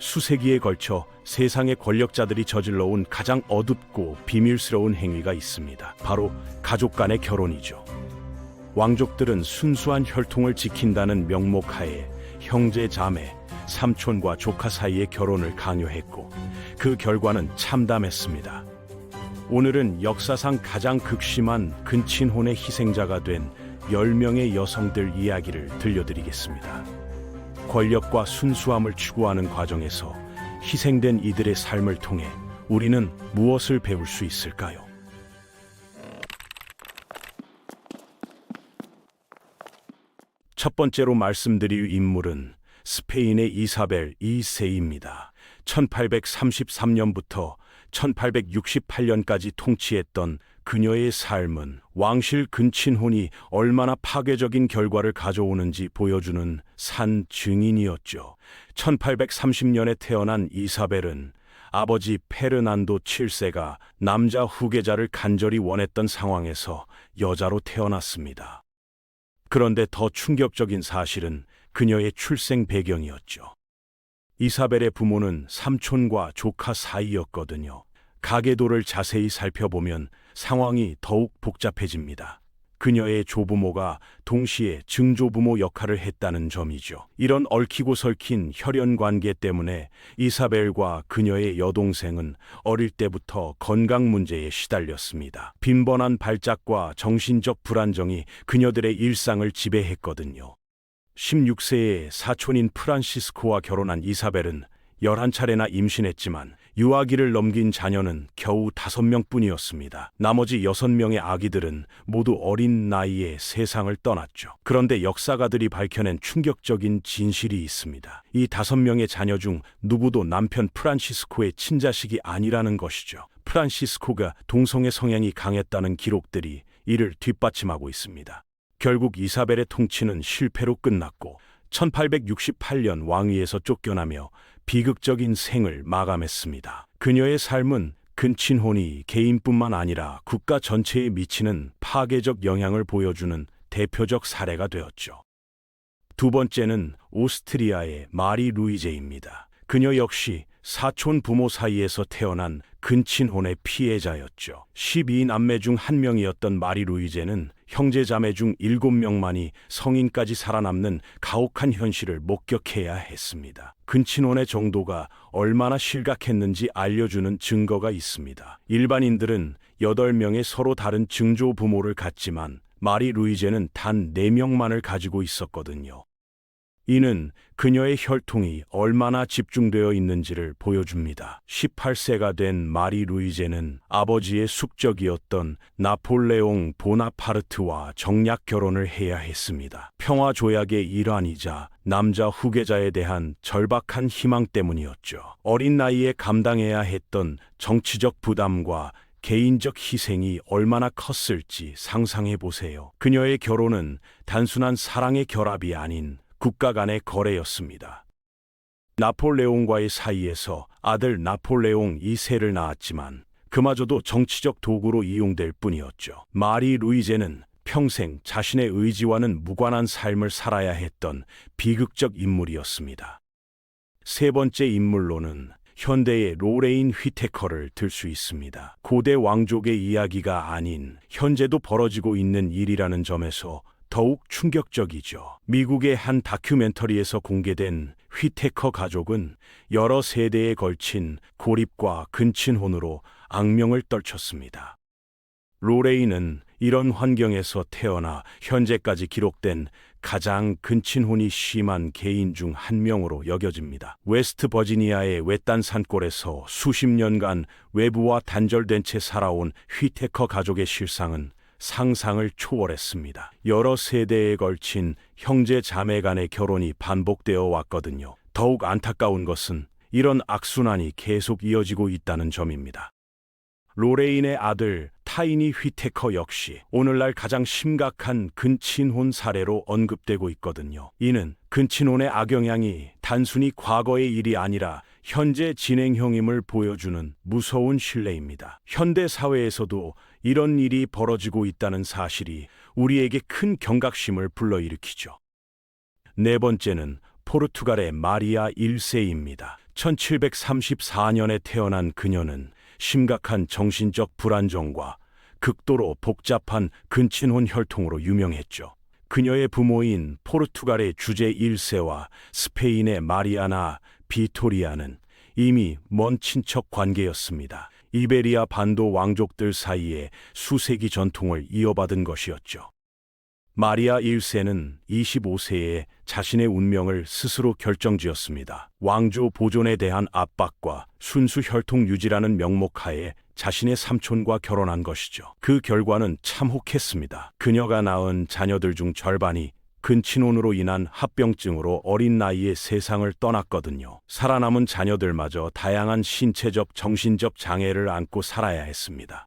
수세기에 걸쳐 세상의 권력자들이 저질러 온 가장 어둡고 비밀스러운 행위가 있습니다. 바로 가족 간의 결혼이죠. 왕족들은 순수한 혈통을 지킨다는 명목하에 형제 자매, 삼촌과 조카 사이의 결혼을 강요했고 그 결과는 참담했습니다. 오늘은 역사상 가장 극심한 근친혼의 희생자가 된 10명의 여성들 이야기를 들려드리겠습니다. 권력과 순수함을 추구하는 과정에서 희생된 이들의 삶을 통해 우리는 무엇을 배울 수 있을까요? 첫 번째로 말씀드릴 인물은 스페인의 이사벨 2세입니다. 1833년부터 1868년까지 통치했던 그녀의 삶은 왕실 근친혼이 얼마나 파괴적인 결과를 가져오는지 보여주는 산 증인이었죠. 1830년에 태어난 이사벨은 아버지 페르난도 7세가 남자 후계자를 간절히 원했던 상황에서 여자로 태어났습니다. 그런데 더 충격적인 사실은 그녀의 출생 배경이었죠. 이사벨의 부모는 삼촌과 조카 사이였거든요. 가계도를 자세히 살펴보면 상황이 더욱 복잡해집니다. 그녀의 조부모가 동시에 증조부모 역할을 했다는 점이죠. 이런 얽히고 설킨 혈연 관계 때문에 이사벨과 그녀의 여동생은 어릴 때부터 건강 문제에 시달렸습니다. 빈번한 발작과 정신적 불안정이 그녀들의 일상을 지배했거든요. 16세의 사촌인 프란시스코와 결혼한 이사벨은 11차례나 임신했지만 유아기를 넘긴 자녀는 겨우 5명 뿐이었습니다. 나머지 6명의 아기들은 모두 어린 나이에 세상을 떠났죠. 그런데 역사가들이 밝혀낸 충격적인 진실이 있습니다. 이 5명의 자녀 중 누구도 남편 프란시스코의 친자식이 아니라는 것이죠. 프란시스코가 동성애 성향이 강했다는 기록들이 이를 뒷받침하고 있습니다. 결국 이사벨의 통치는 실패로 끝났고 1868년 왕위에서 쫓겨나며 비극적인 생을 마감했습니다. 그녀의 삶은 근친혼이 개인뿐만 아니라 국가 전체에 미치는 파괴적 영향을 보여주는 대표적 사례가 되었죠. 두 번째는 오스트리아의 마리 루이제입니다. 그녀 역시 사촌 부모 사이에서 태어난 근친혼의 피해자였죠. 12남매 중 한 명이었던 마리 루이제는 형제 자매 중 7명만이 성인까지 살아남는 가혹한 현실을 목격해야 했습니다. 근친혼의 정도가 얼마나 실각했는지 알려주는 증거가 있습니다. 일반인들은 8명의 서로 다른 증조 부모를 갖지만 마리 루이제는 단 4명만을 가지고 있었거든요. 이는 그녀의 혈통이 얼마나 집중되어 있는지를 보여줍니다. 18세가 된 마리 루이제는 아버지의 숙적이었던 나폴레옹 보나파르트와 정략 결혼을 해야 했습니다. 평화 조약의 일환이자 남자 후계자에 대한 절박한 희망 때문이었죠. 어린 나이에 감당해야 했던 정치적 부담과 개인적 희생이 얼마나 컸을지 상상해 보세요. 그녀의 결혼은 단순한 사랑의 결합이 아닌 국가 간의 거래였습니다. 나폴레옹과의 사이에서 아들 나폴레옹 2세를 낳았지만 그마저도 정치적 도구로 이용될 뿐이었죠. 마리 루이제는 평생 자신의 의지와는 무관한 삶을 살아야 했던 비극적 인물이었습니다. 세 번째 인물로는 현대의 로레인 휘테커를 들 수 있습니다. 고대 왕족의 이야기가 아닌 현재도 벌어지고 있는 일이라는 점에서 더욱 충격적이죠. 미국의 한 다큐멘터리에서 공개된 휘테커 가족은 여러 세대에 걸친 고립과 근친혼으로 악명을 떨쳤습니다. 로레이는 이런 환경에서 태어나 현재까지 기록된 가장 근친혼이 심한 개인 중 한 명으로 여겨집니다. 웨스트 버지니아의 외딴 산골에서 수십 년간 외부와 단절된 채 살아온 휘테커 가족의 실상은 상상을 초월했습니다. 여러 세대에 걸친 형제 자매 간의 결혼이 반복되어 왔거든요. 더욱 안타까운 것은 이런 악순환이 계속 이어지고 있다는 점입니다. 로레인의 아들 타이니 휘테커 역시 오늘날 가장 심각한 근친혼 사례로 언급되고 있거든요. 이는 근친혼의 악영향이 단순히 과거의 일이 아니라 현재 진행형임을 보여주는 무서운 신뢰입니다. 현대 사회에서도 이런 일이 벌어지고 있다는 사실이 우리에게 큰 경각심을 불러일으키죠. 네 번째는 포르투갈의 마리아 1세입니다. 1734년에 태어난 그녀는 심각한 정신적 불안정과 극도로 복잡한 근친혼 혈통으로 유명했죠. 그녀의 부모인 포르투갈의 주제 1세와 스페인의 마리아나 비토리아는 이미 먼 친척 관계였습니다. 이베리아 반도 왕족들 사이에 수세기 전통을 이어받은 것이었죠. 마리아 1세는 25세에 자신의 운명을 스스로 결정지었습니다. 왕조 보존에 대한 압박과 순수 혈통 유지라는 명목하에 자신의 삼촌과 결혼한 것이죠. 그 결과는 참혹했습니다. 그녀가 낳은 자녀들 중 절반이 근친혼으로 인한 합병증으로 어린 나이에 세상을 떠났거든요. 살아남은 자녀들마저 다양한 신체적, 정신적 장애를 안고 살아야 했습니다.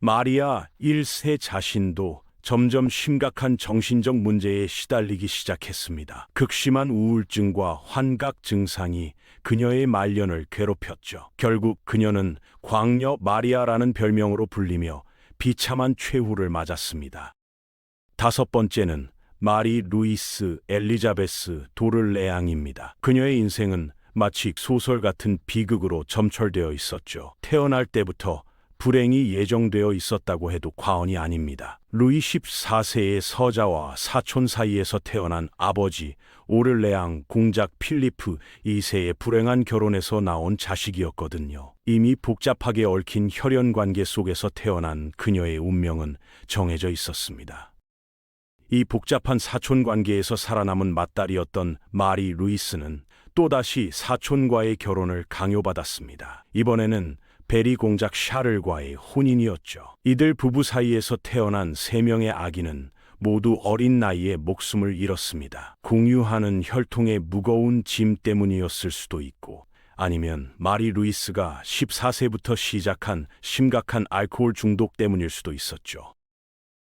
마리아 1세 자신도 점점 심각한 정신적 문제에 시달리기 시작했습니다. 극심한 우울증과 환각 증상이 그녀의 말년을 괴롭혔죠. 결국 그녀는 광녀 마리아라는 별명으로 불리며 비참한 최후를 맞았습니다. 다섯 번째는 마리 루이스 엘리자베스 도를레앙입니다. 그녀의 인생은 마치 소설 같은 비극으로 점철되어 있었죠. 태어날 때부터 불행이 예정되어 있었다고 해도 과언이 아닙니다. 루이 14세의 서자와 사촌 사이에서 태어난 아버지 오를레앙 공작 필리프 2세의 불행한 결혼에서 나온 자식이었거든요. 이미 복잡하게 얽힌 혈연 관계 속에서 태어난 그녀의 운명은 정해져 있었습니다. 이 복잡한 사촌 관계에서 살아남은 맏딸이었던 마리 루이스는 또다시 사촌과의 결혼을 강요받았습니다. 이번에는 베리 공작 샤를과의 혼인이었죠. 이들 부부 사이에서 태어난 세 명의 아기는 모두 어린 나이에 목숨을 잃었습니다. 공유하는 혈통의 무거운 짐 때문이었을 수도 있고 아니면 마리 루이스가 14세부터 시작한 심각한 알코올 중독 때문일 수도 있었죠.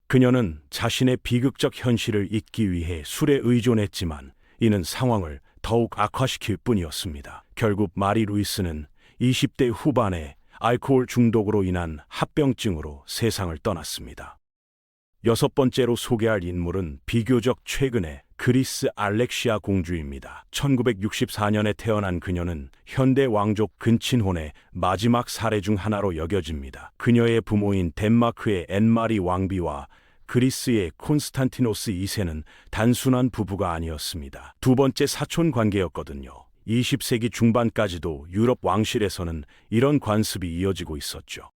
그녀는 자신의 비극적 현실을 잊기 위해 술에 의존했지만 이는 상황을 더욱 악화시킬 뿐이었습니다. 결국 마리 루이스는 20대 후반에 알코올 중독으로 인한 합병증으로 세상을 떠났습니다. 여섯 번째로 소개할 인물은 비교적 최근의 그리스 알렉시아 공주입니다. 1964년에 태어난 그녀는 현대 왕족 근친혼의 마지막 사례 중 하나로 여겨집니다. 그녀의 부모인 덴마크의 앤마리 왕비와 그리스의 콘스탄티노스 2세는 단순한 부부가 아니었습니다. 두 번째 사촌 관계였거든요. 20세기 중반까지도 유럽 왕실에서는 이런 관습이 이어지고 있었죠.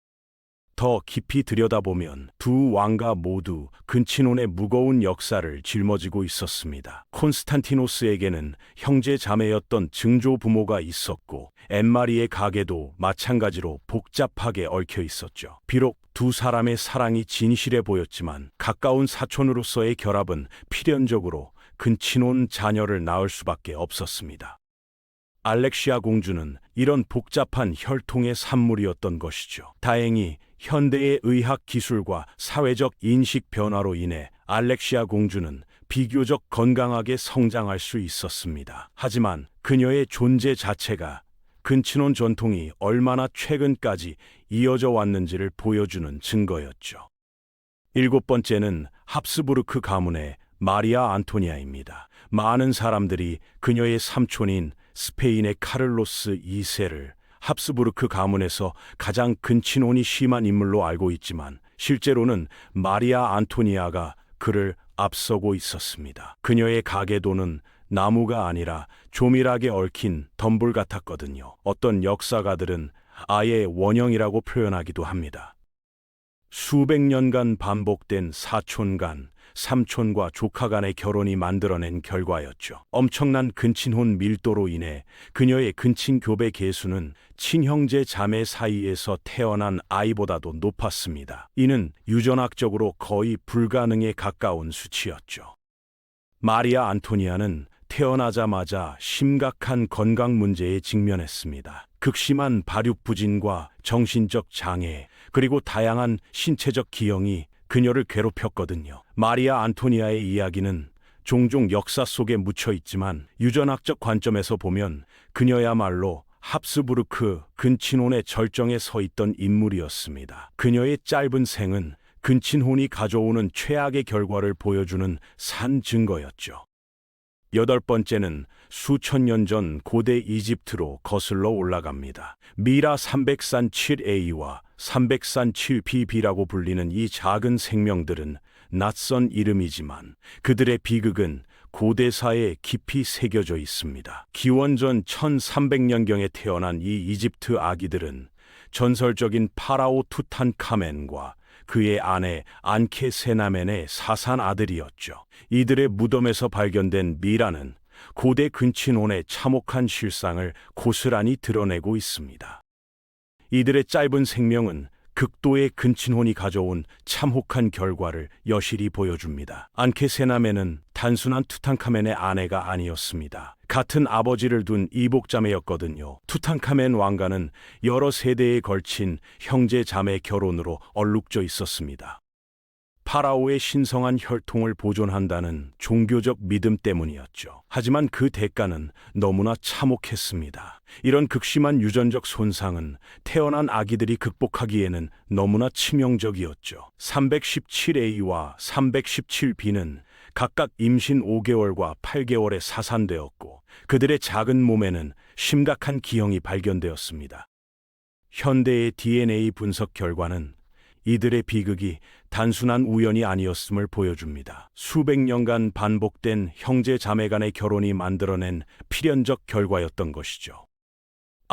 더 깊이 들여다보면 두 왕가 모두 근친혼의 무거운 역사를 짊어지고 있었습니다. 콘스탄티노스에게는 형제 자매였던 증조 부모가 있었고 엠마리의 가게도 마찬가지로 복잡하게 얽혀 있었죠. 비록 두 사람의 사랑이 진실해 보였지만 가까운 사촌으로서의 결합은 필연적으로 근친혼 자녀를 낳을 수밖에 없었습니다. 알렉시아 공주는 이런 복잡한 혈통의 산물이었던 것이죠. 다행히 현대의 의학 기술과 사회적 인식 변화로 인해 알렉시아 공주는 비교적 건강하게 성장할 수 있었습니다. 하지만 그녀의 존재 자체가 근친혼 전통이 얼마나 최근까지 이어져 왔는지를 보여주는 증거였죠. 일곱 번째는 합스부르크 가문의 마리아 안토니아입니다. 많은 사람들이 그녀의 삼촌인 스페인의 카를로스 2세를 합스부르크 가문에서 가장 근친혼이 심한 인물로 알고 있지만 실제로는 마리아 안토니아가 그를 앞서고 있었습니다. 그녀의 가계도는 나무가 아니라 조밀하게 얽힌 덤불 같았거든요. 어떤 역사가들은 아예 원형이라고 표현하기도 합니다. 수백 년간 반복된 사촌 간, 삼촌과 조카 간의 결혼이 만들어낸 결과였죠. 엄청난 근친혼 밀도로 인해 그녀의 근친 교배 계수는 친형제 자매 사이에서 태어난 아이보다도 높았습니다. 이는 유전학적으로 거의 불가능에 가까운 수치였죠. 마리아 안토니아는 태어나자마자 심각한 건강 문제에 직면했습니다. 극심한 발육 부진과 정신적 장애, 그리고 다양한 신체적 기형이 그녀를 괴롭혔거든요. 마리아 안토니아의 이야기는 종종 역사 속에 묻혀 있지만 유전학적 관점에서 보면 그녀야말로 합스부르크 근친혼의 절정에 서 있던 인물이었습니다. 그녀의 짧은 생은 근친혼이 가져오는 최악의 결과를 보여주는 산 증거였죠. 여덟 번째는 수천 년 전 고대 이집트로 거슬러 올라갑니다. 미라 300산 7A와 300산 7BB라고 불리는 이 작은 생명들은 낯선 이름이지만 그들의 비극은 고대사에 깊이 새겨져 있습니다. 기원전 1300년경에 태어난 이 이집트 아기들은 전설적인 파라오 투탄카멘과 그의 아내 안케 세나멘의 사산 아들이었죠. 이들의 무덤에서 발견된 미라는 고대 근친혼의 참혹한 실상을 고스란히 드러내고 있습니다. 이들의 짧은 생명은 극도의 근친혼이 가져온 참혹한 결과를 여실히 보여줍니다. 안케세나멘은 단순한 투탕카멘의 아내가 아니었습니다. 같은 아버지를 둔 이복자매였거든요. 투탕카멘 왕가는 여러 세대에 걸친 형제 자매 결혼으로 얼룩져 있었습니다. 파라오의 신성한 혈통을 보존한다는 종교적 믿음 때문이었죠. 하지만 그 대가는 너무나 참혹했습니다. 이런 극심한 유전적 손상은 태어난 아기들이 극복하기에는 너무나 치명적이었죠. 317A와 317B는 각각 임신 5개월과 8개월에 사산되었고 그들의 작은 몸에는 심각한 기형이 발견되었습니다. 현대의 DNA 분석 결과는 이들의 비극이 단순한 우연이 아니었음을 보여줍니다. 수백 년간 반복된 형제 자매 간의 결혼이 만들어낸 필연적 결과였던 것이죠.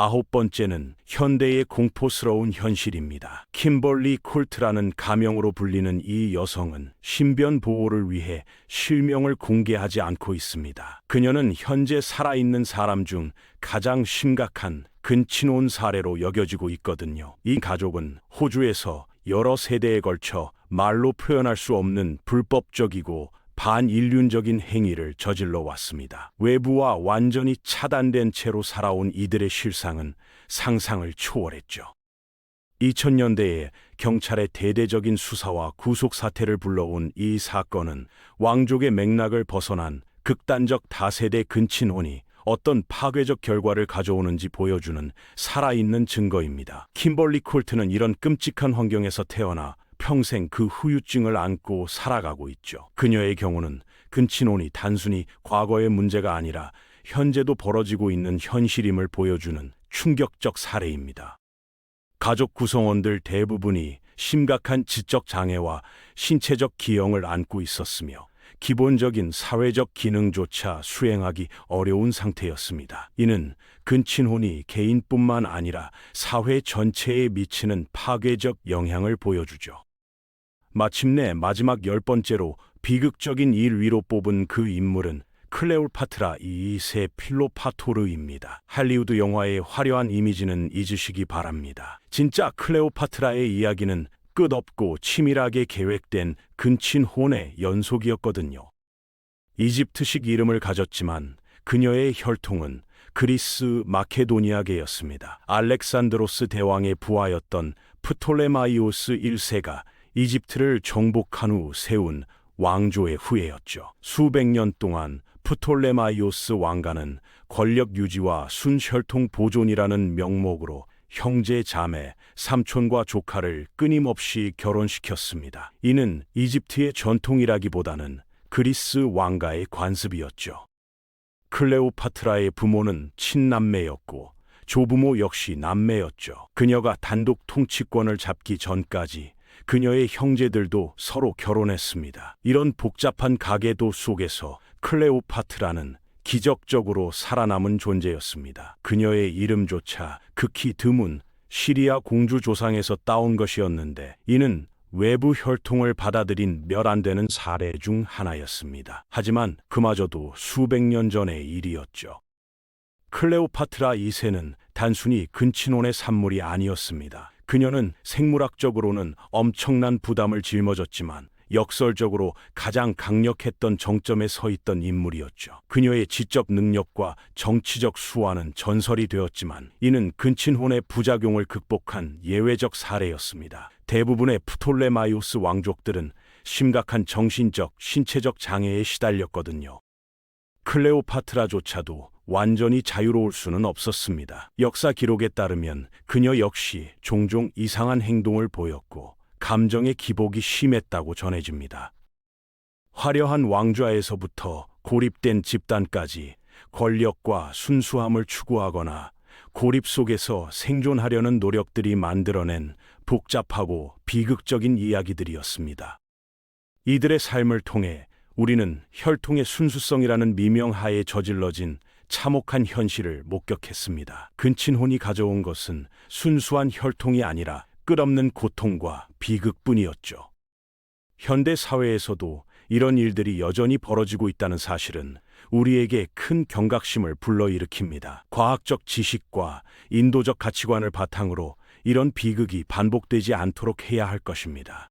아홉 번째는 현대의 공포스러운 현실입니다. 킴벌리 콜트라는 가명으로 불리는 이 여성은 신변 보호를 위해 실명을 공개하지 않고 있습니다. 그녀는 현재 살아있는 사람 중 가장 심각한 근친혼 사례로 여겨지고 있거든요. 이 가족은 호주에서 여러 세대에 걸쳐 말로 표현할 수 없는 불법적이고 반인륜적인 행위를 저질러 왔습니다. 외부와 완전히 차단된 채로 살아온 이들의 실상은 상상을 초월했죠. 2000년대에 경찰의 대대적인 수사와 구속 사태를 불러온 이 사건은 왕족의 맥락을 벗어난 극단적 다세대 근친혼이 어떤 파괴적 결과를 가져오는지 보여주는 살아있는 증거입니다. 킴벌리 콜트는 이런 끔찍한 환경에서 태어나 평생 그 후유증을 안고 살아가고 있죠. 그녀의 경우는 근친혼이 단순히 과거의 문제가 아니라 현재도 벌어지고 있는 현실임을 보여주는 충격적 사례입니다. 가족 구성원들 대부분이 심각한 지적 장애와 신체적 기형을 안고 있었으며 기본적인 사회적 기능조차 수행하기 어려운 상태였습니다. 이는 근친혼이 개인뿐만 아니라 사회 전체에 미치는 파괴적 영향을 보여주죠. 마침내 마지막 열 번째로 비극적인 일 위로 뽑은 그 인물은 클레오파트라 2세 필로파토르입니다. 할리우드 영화의 화려한 이미지는 잊으시기 바랍니다. 진짜 클레오파트라의 이야기는 끝없고 치밀하게 계획된 근친 혼의 연속이었거든요. 이집트식 이름을 가졌지만 그녀의 혈통은 그리스 마케도니아계였습니다. 알렉산드로스 대왕의 부하였던 프톨레마이오스 1세가 이집트를 정복한 후 세운 왕조의 후예였죠. 수백 년 동안 프톨레마이오스 왕가는 권력 유지와 순혈통 보존이라는 명목으로 형제 자매, 삼촌과 조카를 끊임없이 결혼시켰습니다. 이는 이집트의 전통이라기보다는 그리스 왕가의 관습이었죠. 클레오파트라의 부모는 친남매였고 조부모 역시 남매였죠. 그녀가 단독 통치권을 잡기 전까지 그녀의 형제들도 서로 결혼했습니다. 이런 복잡한 가계도 속에서 클레오파트라는 기적적으로 살아남은 존재였습니다. 그녀의 이름조차 극히 드문 시리아 공주 조상에서 따온 것이었는데 이는 외부 혈통을 받아들인 몇 안 되는 사례 중 하나였습니다. 하지만 그마저도 수백 년 전의 일이었죠. 클레오파트라 2세는 단순히 근친혼의 산물이 아니었습니다. 그녀는 생물학적으로는 엄청난 부담을 짊어졌지만 역설적으로 가장 강력했던 정점에 서 있던 인물이었죠. 그녀의 지적 능력과 정치적 수완은 전설이 되었지만 이는 근친혼의 부작용을 극복한 예외적 사례였습니다. 대부분의 프톨레마이오스 왕족들은 심각한 정신적, 신체적 장애에 시달렸거든요. 클레오파트라조차도 완전히 자유로울 수는 없었습니다. 역사 기록에 따르면 그녀 역시 종종 이상한 행동을 보였고 감정의 기복이 심했다고 전해집니다. 화려한 왕좌에서부터 고립된 집단까지 권력과 순수함을 추구하거나 고립 속에서 생존하려는 노력들이 만들어낸 복잡하고 비극적인 이야기들이었습니다. 이들의 삶을 통해 우리는 혈통의 순수성이라는 미명하에 저질러진 참혹한 현실을 목격했습니다. 근친혼이 가져온 것은 순수한 혈통이 아니라 끝없는 고통과 비극뿐이었죠. 현대 사회에서도 이런 일들이 여전히 벌어지고 있다는 사실은 우리에게 큰 경각심을 불러일으킵니다. 과학적 지식과 인도적 가치관을 바탕으로 이런 비극이 반복되지 않도록 해야 할 것입니다.